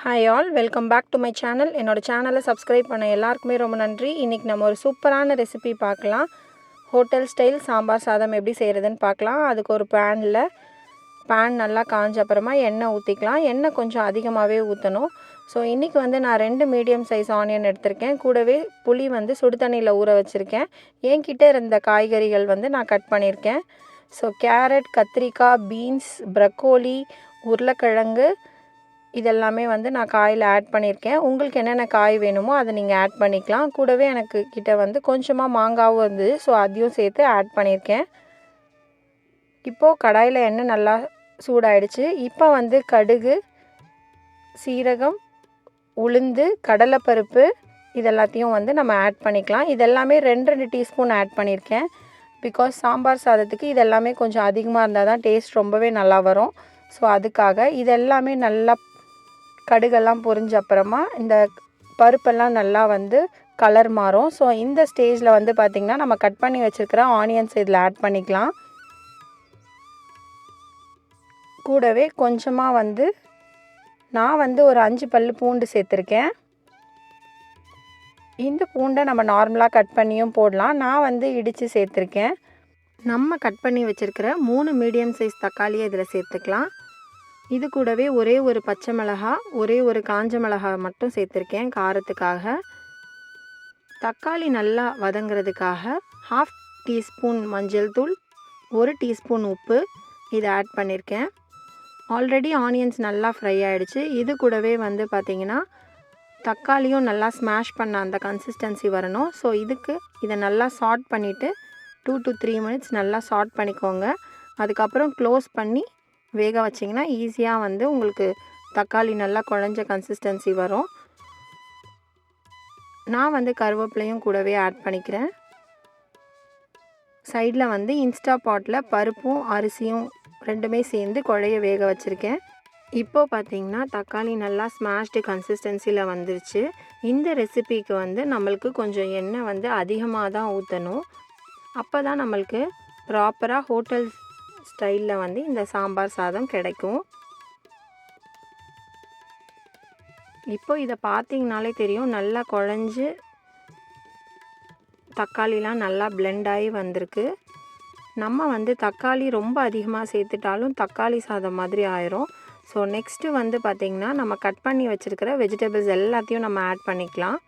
Hi all welcome back to my channel என்னோட சேனலை subscribe பண்ண எல்லாருக்குமே ரொம்ப நன்றி. இன்றைக்கி நம்ம ஒரு சூப்பரான ரெசிபி பார்க்கலாம். ஹோட்டல் ஸ்டைல் சாம்பார் சாதம் எப்படி செய்கிறதுன்னு பார்க்கலாம். அதுக்கு ஒரு பேனில் பேன் நல்லா காஞ்ச அப்புறமா எண்ணெய் ஊற்றிக்கலாம் எண்ணெய் கொஞ்சம் அதிகமாகவே ஊற்றணும் ஸோ இன்றைக்கி வந்து நான் ரெண்டு மீடியம் சைஸ் ஆனியன் எடுத்திருக்கேன். கூடவே புளி வந்து சுடு தண்ணியில் ஊற வச்சுருக்கேன். என்கிட்ட இருந்த காய்கறிகள் வந்து நான் கட் பண்ணியிருக்கேன். ஸோ கேரட் கத்திரிக்காய் பீன்ஸ் ப்ரக்கோலி உருளைக்கிழங்கு இதெல்லாமே வந்து நான் காயில் ஆட் பண்ணியிருக்கேன். உங்களுக்கு என்னென்ன காய் வேணுமோ அதை நீங்கள் ஆட் பண்ணிக்கலாம். கூடவே எனக்கு கிட்டே வந்து கொஞ்சமாக மாங்காவும் இருந்தது ஸோ அதையும் சேர்த்து ஆட் பண்ணியிருக்கேன். இப்போது கடாயில் எண்ணெய் நல்லா சூடாயிடுச்சு. இப்போ வந்து கடுகு சீரகம் உளுந்து கடலைப்பருப்பு இதெல்லாத்தையும் வந்து நம்ம ஆட் பண்ணிக்கலாம். இதெல்லாமே ரெண்டு ரெண்டு டீஸ்பூன் ஆட் பண்ணியிருக்கேன். பிகாஸ் சாம்பார் சாதத்துக்கு இதெல்லாமே கொஞ்சம் அதிகமாக இருந்தால் தான் டேஸ்ட் ரொம்பவே நல்லா வரும். ஸோ அதுக்காக இதெல்லாமே நல்லா கடுகெல்லாம் பொரிஞ்ச அப்புறமா இந்த பருப்பெல்லாம் நல்லா வந்து கலர் மாறும். ஸோ இந்த ஸ்டேஜில் வந்து பார்த்திங்கன்னா நம்ம கட் பண்ணி வச்சுருக்கிற ஆனியன்ஸ் இதில் ஆட் பண்ணிக்கலாம். கூடவே கொஞ்சமாக வந்து நான் வந்து ஒரு அஞ்சு பல் பூண்டு சேர்த்துருக்கேன். இந்த பூண்டை நம்ம நார்மலாக கட் பண்ணியும் போடலாம். நான் வந்து இடித்து சேர்த்துருக்கேன். நம்ம கட் பண்ணி வச்சுருக்கிற மூணு மீடியம் சைஸ் தக்காளியை இதில் சேர்த்துக்கலாம். இது கூடவே ஒரே ஒரு பச்சை மிளகா ஒரே ஒரு காஞ்ச மிளகா மட்டும் சேர்த்துருக்கேன் காரத்துக்காக. தக்காளி நல்லா வதங்கிறதுக்காக ஹாஃப் டீஸ்பூன் மஞ்சள் தூள் ஒரு டீஸ்பூன் உப்பு இதை ஆட் பண்ணியிருக்கேன் ஆல்ரெடி ஆனியன்ஸ் நல்லா ஃப்ரை ஆகிடுச்சு இது கூடவே வந்து பார்த்திங்கன்னா தக்காளியும் நல்லா ஸ்மாஷ் பண்ண அந்த கன்சிஸ்டன்சி வரணும். ஸோ இதுக்கு இதை நல்லா சாட் பண்ணிவிட்டு டூ டு த்ரீ மினிட்ஸ் நல்லா சாட் பண்ணிக்கோங்க. அதுக்கப்புறம் க்ளோஸ் பண்ணி வேக வச்சிங்கன்னா ஈஸியாக வந்து உங்களுக்கு தக்காளி நல்லா குழஞ்ச கன்சிஸ்டன்சி வரும். நான் வந்து கருவேப்பிலையும் கூடவே ஆட் பண்ணிக்கிறேன். சைடில் வந்து இன்ஸ்டா பாட்டில் பருப்பும் அரிசியும் ரெண்டுமே சேர்ந்து குழைய வேக வச்சுருக்கேன். இப்போது பார்த்தீங்கன்னா தக்காளி நல்லா ஸ்மாஷ்டு கன்சிஸ்டன்சியில் வந்துருச்சு. இந்த ரெசிபிக்கு வந்து நம்மளுக்கு கொஞ்சம் எண்ணெய் வந்து அதிகமாக தான் ஊற்றணும் அப்போ தான் நம்மளுக்கு ப்ராப்பராக ஹோட்டல்ஸ் ஸ்டைலில் வந்து இந்த சாம்பார் சாதம் கிடைக்கும். இப்போ இதை பார்த்தீங்கனாலே தெரியும் நல்லா குழஞ்சி தக்காளிலாம் நல்லா பிளெண்ட் ஆகி வந்திருக்கு. நம்ம வந்து தக்காளி ரொம்ப அதிகமாக சேர்த்துட்டாலும் தக்காளி சாதம் மாதிரி ஆயிரும். ஸோ நெக்ஸ்ட்டு வந்து பார்த்திங்கன்னா நம்ம கட் பண்ணி வச்சுருக்கிற வெஜிடபிள்ஸ் எல்லாத்தையும் நம்ம ஆட் பண்ணிக்கலாம்.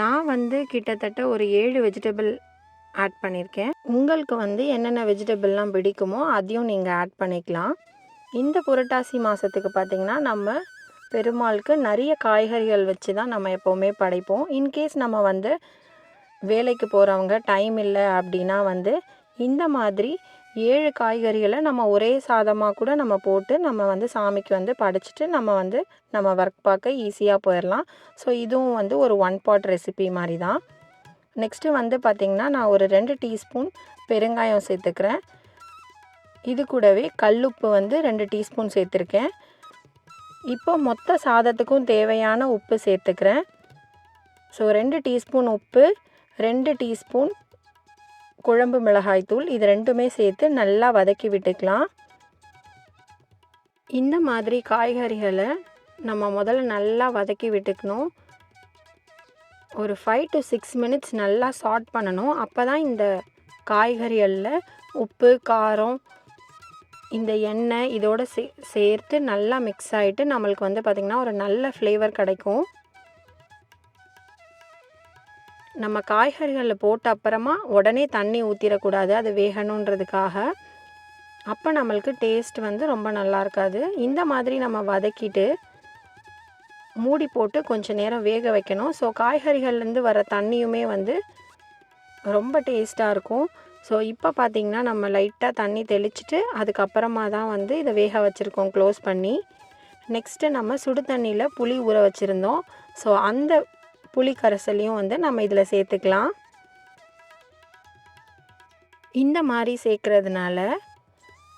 நான் வந்து கிட்டத்தட்ட ஒரு ஏழு வெஜிடபிள் ஆட் பண்ணியிருக்கேன் உங்களுக்கு வந்து என்னென்ன வெஜிடபிள்லாம் பிடிக்குமோ அதையும் நீங்கள் ஆட் பண்ணிக்கலாம். இந்த புரட்டாசி மாதத்துக்கு பார்த்திங்கன்னா நம்ம பெருமாளுக்கு நிறைய காய்கறிகள் வச்சு தான் நம்ம எப்போவுமே படைப்போம். இன்கேஸ் நம்ம வந்து வேலைக்கு போகிறவங்க டைம் இல்லை அப்படின்னா வந்து இந்த மாதிரி ஏழு காய்கறிகளை நம்ம ஒரே சாதமாக கூட நம்ம போட்டு நம்ம வந்து சாமிக்கு வந்து படைச்சிட்டு நம்ம வந்து நம்ம ஒர்க் பார்க்க ஈஸியாக போயிடலாம் ஸோ இதுவும் வந்து ஒரு ஒன் பாட் ரெசிபி மாதிரி தான் நெக்ஸ்ட்டு வந்து பார்த்திங்கன்னா நான் ஒரு ரெண்டு டீஸ்பூன் பெருங்காயம் சேர்த்துக்கிறேன். இது கூடவே கல்லுப்பு வந்து ரெண்டு டீஸ்பூன் சேர்த்துருக்கேன். இப்போ மொத்த சாதத்துக்கும் தேவையான உப்பு சேர்த்துக்கிறேன். ஸோ ரெண்டு டீஸ்பூன் உப்பு ரெண்டு டீஸ்பூன் குழம்பு மிளகாய்த்தூள் இது ரெண்டுமே சேர்த்து நல்லா வதக்கி விட்டுக்கலாம். இந்த மாதிரி காய்கறிகளை நம்ம முதல்ல நல்லா வதக்கி விட்டுக்கணும். ஒரு ஃபைவ் டு சிக்ஸ் மினிட்ஸ் நல்லா சாட் பண்ணணும். அப்போ தான் இந்த காய்கறிகளில் உப்பு காரம் இந்த எண்ணெய் இதோடு சே சேர்த்து நல்லா மிக்ஸ் ஆகிட்டு நம்மளுக்கு வந்து பார்த்திங்கன்னா ஒரு நல்ல ஃப்ளேவர் கிடைக்கும். நம்ம காய்கறிகளில் போட்ட அப்புறமா உடனே தண்ணி ஊற்றிடக்கூடாது அது வேகணுன்றதுக்காக. அப்போ நம்மளுக்கு டேஸ்ட் வந்து ரொம்ப நல்லா இருக்காது. இந்த மாதிரி நம்ம வதக்கிட்டு மூடி போட்டு கொஞ்சம் நேரம் வேக வைக்கணும். ஸோ காய்கறிகள்லேருந்து வர தண்ணியுமே வந்து ரொம்ப டேஸ்ட்டாக இருக்கும். ஸோ இப்போ பார்த்திங்கன்னா நம்ம லைட்டாக தண்ணி தெளிச்சிட்டு அதுக்கப்புறமா தான் வந்து இதை வேக வச்சுருக்கோம் க்ளோஸ் பண்ணி. நெக்ஸ்ட்டு நம்ம சுடு தண்ணியில் புளி ஊற வச்சுருந்தோம். ஸோ அந்த புளி கரைசலையும் வந்து நம்ம இதில் சேர்த்துக்கலாம். இந்த மாதிரி சேர்க்குறதுனால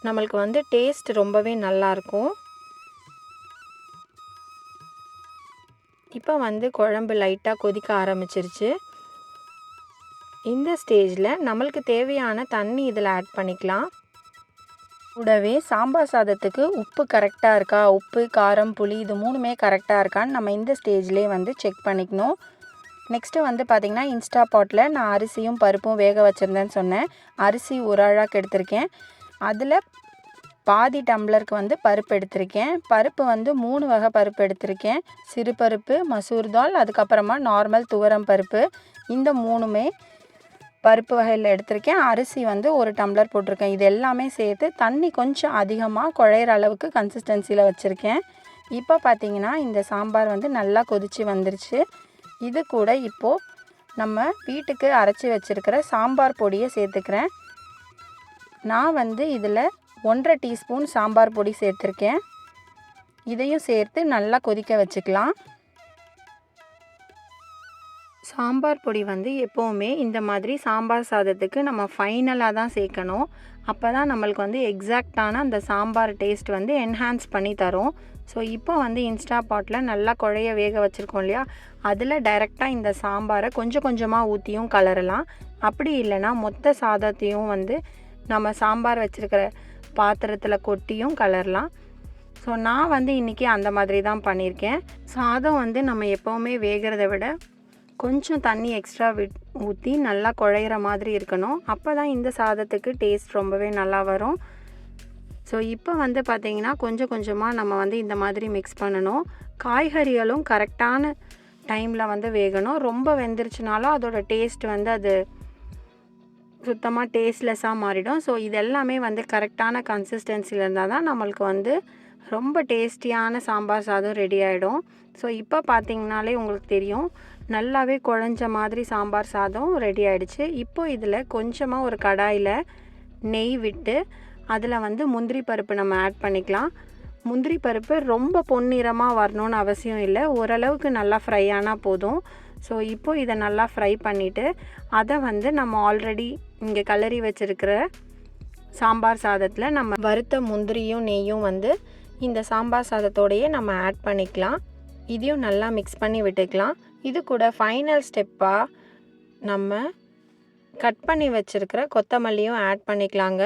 நம்மளுக்கு வந்து டேஸ்ட் ரொம்பவே நல்லாயிருக்கும் இப்போ வந்து குழம்பு லைட்டாக கொதிக்க ஆரம்பிச்சிருச்சு. இந்த ஸ்டேஜில் நம்மளுக்கு தேவையான தண்ணி இதில் ஆட் பண்ணிக்கலாம். கூடவே சாம்பார் சாதத்துக்கு உப்பு கரெக்டாக இருக்கா? உப்பு காரம் புளி இது மூணுமே கரெக்டாக இருக்கான்னு நம்ம இந்த ஸ்டேஜ்லேயே வந்து செக் பண்ணிக்கணும். நெக்ஸ்ட்டு வந்து பார்த்திங்கன்னா இன்ஸ்டா பாட்டில் நான் அரிசியும் பருப்பும் வேக வச்சுருந்தேன்னு சொன்னேன். அரிசி ஒரு அழாக்கு எடுத்திருக்கேன். அதில் பாதி டம்ளருக்கு வந்து பருப்பு எடுத்திருக்கேன். பருப்பு வந்து மூணு வகை பருப்பு எடுத்திருக்கேன். சிறு பருப்பு மசூர் தால் அதுக்கப்புறமா நார்மல் துவரம் பருப்பு. இந்த மூணுமே பருப்பு வகையில் எடுத்திருக்கேன். அரிசி வந்து ஒரு டம்ளர் போட்டிருக்கேன். இது எல்லாமே சேர்த்து தண்ணி கொஞ்சம் அதிகமாக குழையிற அளவுக்கு கன்சிஸ்டன்சியில் வச்சுருக்கேன். இப்போ பார்த்தீங்கன்னா இந்த சாம்பார் வந்து நல்லா கொதித்து வந்துருச்சு. இது கூட இப்போது நம்ம வீட்டுக்கு அரைச்சி வச்சுருக்கிற சாம்பார் பொடியை சேர்த்துக்கிறேன். நான் வந்து இதில் ஒன்றரை டீஸ்பூன் சாம்பார் பொடி சேர்த்துருக்கேன். இதையும் சேர்த்து நல்லா கொதிக்க வச்சுக்கலாம். சாம்பார் பொடி வந்து எப்போவுமே இந்த மாதிரி சாம்பார் சாதத்துக்கு நம்ம ஃபைனலாக தான் சேர்க்கணும். அப்போ தான் நம்மளுக்கு வந்து எக்ஸாக்டான அந்த சாம்பார் டேஸ்ட் வந்து என்ஹான்ஸ் பண்ணி தரும். ஸோ இப்போ வந்து இன்ஸ்டா பாட்டில் நல்லா குழைய வேக வச்சுருக்கோம் இல்லையா? அதில் டைரெக்டாக இந்த சாம்பாரை கொஞ்சம் கொஞ்சமாக ஊற்றியும் கலரலாம். அப்படி இல்லைன்னா மொத்த சாதத்தையும் வந்து நம்ம சாம்பார் வச்சுருக்கிற பாத்திரத்தில் கொட்டியும் கலரலாம். ஸோ நான் வந்து இன்றைக்கி அந்த மாதிரி தான் பண்ணியிருக்கேன் சாதம் வந்து நம்ம எப்போவுமே வேகிறத விட கொஞ்சம் தண்ணி எக்ஸ்ட்ரா விட் ஊற்றி நல்லா குழையிற மாதிரி இருக்கணும். அப்போ தான் இந்த சாதத்துக்கு டேஸ்ட் ரொம்பவே நல்லா வரும். ஸோ இப்போ வந்து பார்த்திங்கன்னா கொஞ்சம் கொஞ்சமாக நம்ம வந்து இந்த மாதிரி மிக்ஸ் பண்ணணும். காய்கறிகளும் கரெக்டான டைமில் வந்து வேகணும். ரொம்ப வெந்துருச்சுனாலும் அதோட டேஸ்ட் வந்து அது சுத்தமாக டேஸ்ட்லெஸ்ஸாக மாறிடும். ஸோ இது எல்லாமே வந்து கரெக்டான கன்சிஸ்டன்சியில் இருந்தால் தான் நம்மளுக்கு வந்து ரொம்ப டேஸ்டியான சாம்பார் சாதம் ரெடி ஆகிடும் ஸோ இப்போ பார்த்தீங்கனாலே உங்களுக்கு தெரியும் நல்லாவே குழஞ்ச மாதிரி சாம்பார் சாதம் ரெடி ஆகிடுச்சு இப்போ இதில் கொஞ்சமாக ஒரு கடாயில் நெய் விட்டு அதில் வந்து முந்திரி பருப்பு நம்ம ஆட் பண்ணிக்கலாம். முந்திரி பருப்பு ரொம்ப பொன்னிறமாக வரணும்னு அவசியம் இல்லை. ஓரளவுக்கு நல்லா ஃப்ரை ஆனால் போதும். ஸோ இப்போது இதை நல்லா ஃப்ரை பண்ணிவிட்டு அதை வந்து நம்ம ஆல்ரெடி இங்கே கலரி வச்சுருக்கிற சாம்பார் சாதத்தில் நம்ம வறுத்த முந்திரியும் நெய்யும் வந்து இந்த சாம்பார் சாதத்தோடையே நம்ம ஆட் பண்ணிக்கலாம். இதையும் நல்லா மிக்ஸ் பண்ணி விட்டுக்கலாம். இது கூட ஃபைனல் ஸ்டெப்பாக நம்ம கட் பண்ணி வச்சுருக்கிற கொத்தமல்லியும் ஆட் பண்ணிக்கலாங்க.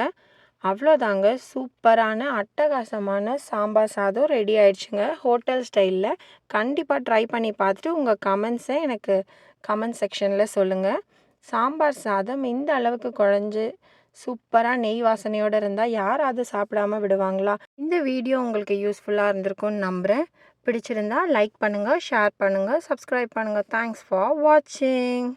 அவ்வளோதாங்க. சூப்பரான அட்டகாசமான சாம்பார் சாதம் ரெடி ஆயிடுச்சுங்க. ஹோட்டல் ஸ்டைலில் கண்டிப்பாக ட்ரை பண்ணி பார்த்துட்டு உங்கள் கமெண்ட்ஸை எனக்கு கமெண்ட் செக்ஷனில் சொல்லுங்கள் சாம்பார் சாதம் இந்த அளவுக்கு குழஞ்சு சூப்பராக நெய் வாசனையோடு இருந்தால் யாராவது சாப்பிடாம விடுவாங்களா? இந்த வீடியோ உங்களுக்கு யூஸ்ஃபுல்லாக இருந்திருக்கும்னு நம்புகிறேன் பிடிச்சிருந்தா லைக் பண்ணுங்கள் ஷேர் பண்ணுங்கள் சப்ஸ்கிரைப் பண்ணுங்கள் தேங்க்ஸ் ஃபார் வாட்சிங்